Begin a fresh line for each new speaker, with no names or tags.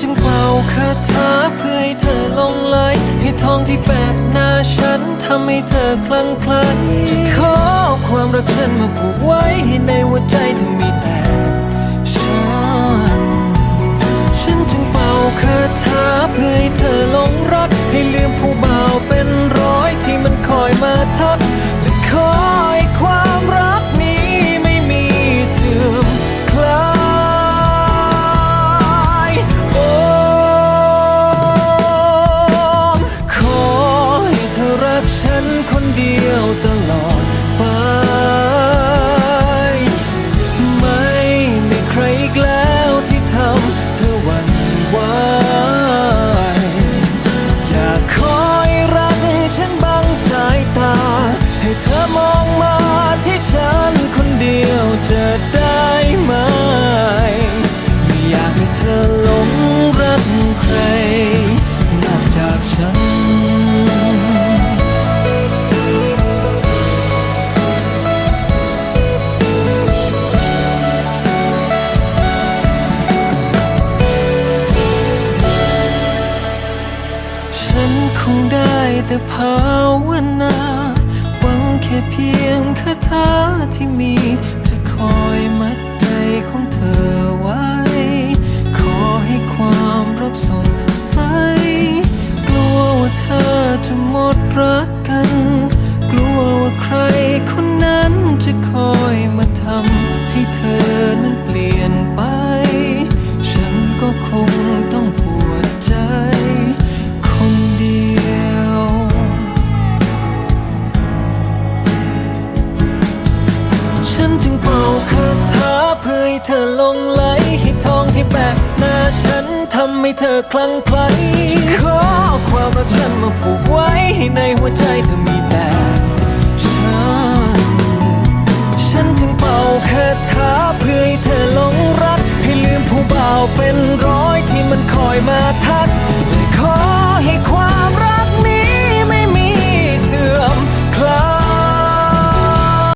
จึงเป่าคาถาเพื่อให้เธอลงไหลให้ทองที่แปะหน้าฉันทำให้เธอคลั่งไคล้จะขอความรักฉันมาผูกไว้ให้ในหัวใจเธอมีแต่ ฉันคงได้แต่ภาวนา หวังแค่เพียงคาถาที่มี ให้เธอลงไหลให้ทองที่แบกหน้าฉันทำให้เธอคลั่งไคล้ขอความรักฉันมาผูกไว้ให้ในหัวใจเธอมี